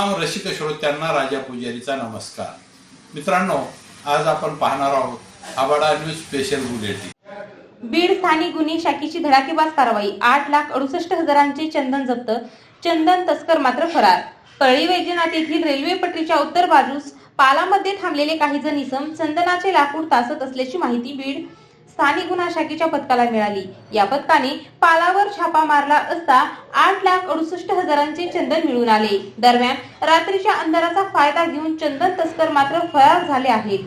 रसिक श्रोत्यांना राजा पुजारीचा नमस्कार. मित्रांनो आज आपण पाहणार आहोत आबाडा न्यूज स्पेशल बुलेटिन. बीड स्थानिक गुन्हे शाखेची धडाकेबाज कारवाई. आठ लाख अडुसष्ट हजारांचे चंदन जप्त. चंदन तस्कर मात्र फरार. कळी वैजनाथ येथील रेल्वे पटरीच्या उत्तर बाजूस पालामध्ये थांबलेले काही जण इसम चंदनाचे लाकूड तासत असल्याची माहिती बीड स्थानिक गुन्हा शाखेच्या पथकाला मिळाली. या पथकाने पालावर छापा मारला असता आठ लाख अडुसष्ट हजारांचे चंदन मिळून आले. दरम्यान रात्रीच्या अंधाराचा फायदा घेऊन चंदन तस्कर मात्र फरार झाले आहेत.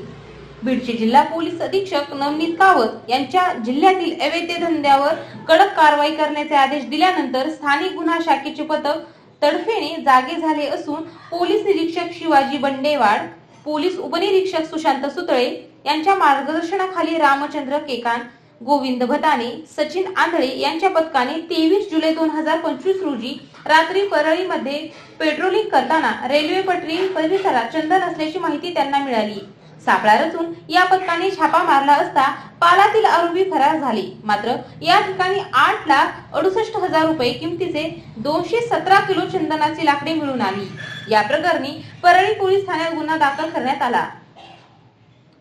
बीडचे जिल्हा पोलीस अधीक्षक नवनीत कावत यांच्या जिल्ह्यातील अवैध धंद्यावर कडक कारवाई करण्याचे आदेश दिल्यानंतर स्थानिक गुन्हा शाखेचे पथक तडफेने जागे झाले असून पोलीस निरीक्षक शिवाजी बंडेवाड पोलीस उपनिरीक्षक सुशांत सुतळे यांच्या मार्गदर्शनाखाली रामचंद्र केकान गोविंद भताने सचिन आंधळे यांच्या पथकाने तेवीस जुलै दोन हजार पंचवीस रोजी रात्री परळीमध्ये पेट्रोलिंग करताना रेल्वे पटरी परिसरात चंदन असल्याची माहिती त्यांना मिळाली. सापळा रचून या पथकाने छापा मारला असता पालातील आरोपी फरार झाले. मात्र या ठिकाणी आठ लाख अडुसष्ट हजार रुपये किमतीचे दोनशे सतरा किलो चंदनाची लाकडे मिळून आली. या प्रकरणी परळी पोलीस ठाण्यात गुन्हा दाखल करण्यात आला.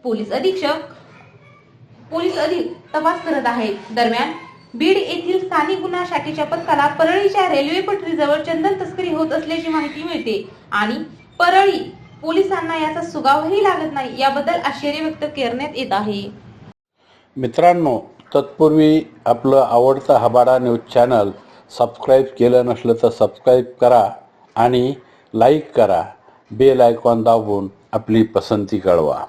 पोलीस अधीक्षक पोलीस अधिक तपास करत आहेत. दरम्यान बीड येथील स्थानिक गुन्हा शाखेच्या पथकाला परळीच्या रेल्वे पटरीजवळ चंदन तस्करी होत असल्याची माहिती मिळते आणि परळी पोलिसांना याचा सुगावही लागत नाही याबद्दल आश्चर्य व्यक्त करण्यात येत आहे. मित्रांनो तत्पूर्वी आपलं आवडतं हबाडा न्यूज चॅनल सबस्क्राईब केलं नसलं तर सबस्क्राईब करा आणि लाईक करा. बेल आयकॉन दाबून आपली पसंती कळवा.